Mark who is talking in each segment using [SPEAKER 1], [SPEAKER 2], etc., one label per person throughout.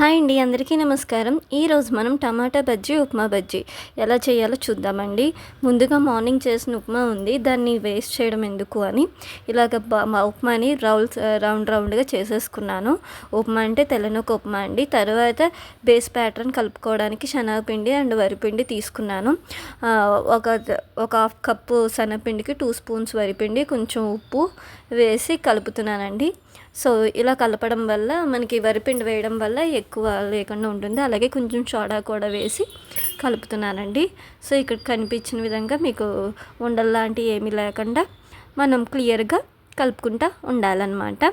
[SPEAKER 1] Hi అండి అందరికీ నమస్కారం. ఈరోజు మనం టమాటా బజ్జీ ఉప్మా బజ్జీ ఎలా చేయాలో చూద్దామండి. ముందుగా మార్నింగ్ చేసిన ఉప్మా ఉంది దాన్ని వేస్ట్ చేయడం ఎందుకు అని. ఇలాగ మా ఉప్మాని రౌల్స్ రౌండ్ రౌండ్గా చేసేసుకున్నాను. ఉప్మా అంటే తెల్లనొక ఉప్మా అండి. తర్వాత బేస్ ప్యాటర్న్ కలుపుకోవడానికి శనగపిండి అండ్ వరిపిండి తీసుకున్నాను. ఒక ఒక హాఫ్ కప్పు శనగపిండికి టూ స్పూన్స్ వరిపిండి కొంచెం ఉప్పు వేసి కలుపుతున్నానండి. సో ఇలా కలపడం వల్ల మనకి వరిపిండి వేయడం వల్ల ఎక్కువ లేకుండా ఉంటుంది. అలాగే కొంచెం సోడా కూడా వేసి కలుపుతున్నానండి. సో ఇక్కడ కనిపించిన విధంగా మీకు ఉండల్లాంటివి ఏమీ లేకుండా మనం క్లియర్గా కలుపుకుంటా ఉండాలన్నమాట.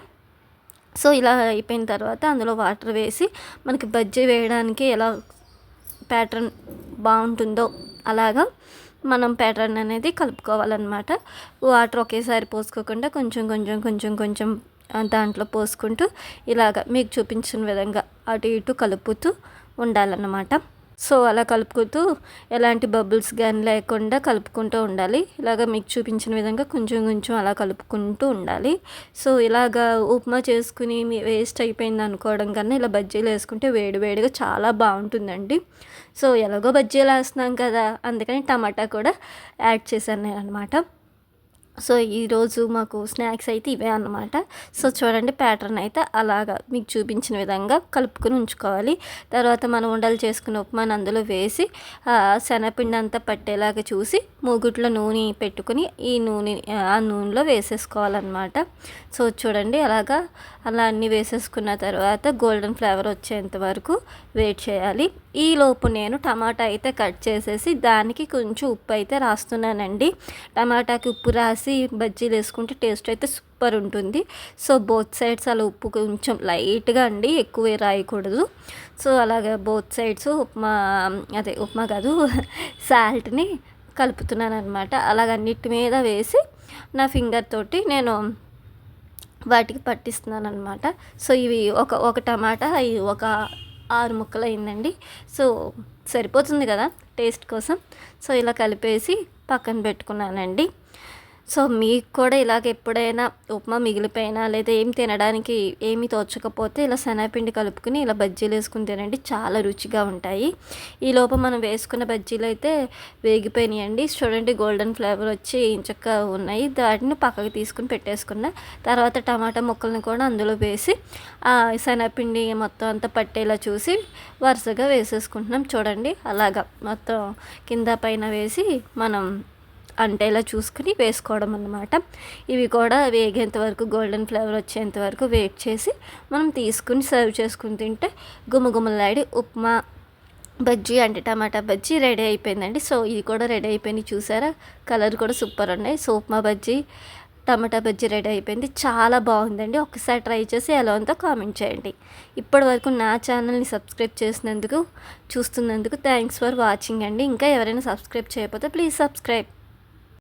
[SPEAKER 1] సో ఇలా అయిపోయిన తర్వాత అందులో వాటర్ వేసి మనకి బజ్జీ వేయడానికి ఎలా ప్యాటర్న్ బాగుంటుందో అలాగా మనం ప్యాటర్న్ అనేది కలుపుకోవాలన్నమాట. వాటర్ ఒకేసారి పోసుకోకుండా కొంచెం కొంచెం కొంచెం కొంచెం దాంట్లో పోసుకుంటూ ఇలాగ మీకు చూపించిన విధంగా అటు ఇటు కలుపుతూ ఉండాలన్నమాట. సో అలా కలుపుకుంటూ ఎలాంటి బబుల్స్ కానీ లేకుండా కలుపుకుంటూ ఉండాలి. ఇలాగ మీకు చూపించిన విధంగా కొంచెం కొంచెం అలా కలుపుకుంటూ ఉండాలి. సో ఇలాగ ఉప్మా చేసుకుని మీ వేస్ట్ అయిపోయింది అనుకోవడం కన్నా ఇలా బజ్జీలు వేసుకుంటే వేడి వేడిగా చాలా బాగుంటుందండి. సో ఎలాగో బజ్జీలు వేస్తున్నాం కదా అందుకని టమాటా కూడా యాడ్ చేశాను నేను అనమాట సో ఈరోజు మాకు స్నాక్స్ అయితే ఇవే అన్నమాట. సో చూడండి ప్యాటర్న్ అయితే అలాగా మీకు చూపించిన విధంగా కలుపుకొని ఉంచుకోవాలి. తర్వాత మనం ఉండలు చేసుకున్న ఉప్మాని అందులో వేసి శనగపిండి అంతా పట్టేలాగా చూసి మూగుట్లో నూనె పెట్టుకుని ఈ నూనె ఆ నూనెలో వేసేసుకోవాలన్నమాట. సో చూడండి అలాగా అలా అన్నీ వేసేసుకున్న తర్వాత గోల్డెన్ ఫ్లేవర్ వచ్చేంత వరకు వెయిట్ చేయాలి. ఈ లోపు నేను టమాటా అయితే కట్ చేసేసి దానికి కొంచెం ఉప్పు అయితే రాస్తున్నానండి. టమాటాకి ఉప్పు రాసి బజ్జీలు వేసుకుంటే టేస్ట్ అయితే సూపర్ ఉంటుంది. సో బోత్ సైడ్స్ అలా ఉప్పు కొంచెం లైట్గా అండి ఎక్కువ రాయకూడదు. సో అలాగే బోత్ సైడ్స్ ఉప్మా అదే ఉప్మా కాదు సాల్ట్ని కలుపుతున్నాను అనమాట అలాగన్నిటి మీద వేసి నా ఫింగర్ తోటి నేను వాటికి పట్టిస్తున్నాను అనమాట సో ఇవి ఒక ఒక టమాటా ఇవి ఒక ఆరు ముక్కలు అయిందండి సో సరిపోతుంది కదా టేస్ట్ కోసం. సో ఇలా కలిపేసి పక్కన పెట్టుకున్నానండి. సో మీకు కూడా ఇలాగ ఎప్పుడైనా ఉప్మా మిగిలిపోయినా లేదా ఏం తినడానికి ఏమి తోచకపోతే ఇలా శనగపిండి కలుపుకుని ఇలా బజ్జీలు వేసుకుని తినండి. చాలా రుచిగా ఉంటాయి. ఈ లోపల మనం వేసుకున్న బజ్జీలు అయితే వేగిపోయినాయండి. చూడండి గోల్డెన్ ఫ్లేవర్ వచ్చి ఇంచక్క ఉన్నాయి. వాటిని పక్కకి తీసుకుని పెట్టేసుకున్న తర్వాత టమాటా ముక్కల్ని కూడా అందులో వేసి ఆ శనగపిండి మొత్తం అంతా పట్టేలా చూసి వరుసగా వేసేసుకుంటున్నాం. చూడండి అలాగా మొత్తం కింద పైన వేసి మనం అంటేలా చూసుకుని వేసుకోవడం అన్నమాట. ఇవి కూడా వేగేంత వరకు గోల్డెన్ ఫ్లేవర్ వచ్చేంత వరకు వెయిట్ చేసి మనం తీసుకుని సర్వ్ చేసుకుని తింటే గుమగుమలాడి ఉప్మా బజ్జీ అంటే టమాటా బజ్జీ రెడీ అయిపోయిందండి. సో ఇది కూడా రెడీ అయిపోయింది చూసారా? కలర్ కూడా సూపర్ ఉన్నాయి. So upma bajji tomato bajji ready అయిపోయింది. చాలా బాగుందండి. ఒకసారి ట్రై చేసి ఎలా ఉందో కామెంట్ చేయండి. ఇప్పటి వరకు నా ఛానల్ని సబ్స్క్రైబ్ చేసినందుకు చూస్తున్నందుకు థ్యాంక్స్ ఫర్ వాచింగ్ అండి. ఇంకా ఎవరైనా సబ్స్క్రైబ్ చేయకపోతే ప్లీజ్ సబ్స్క్రైబ్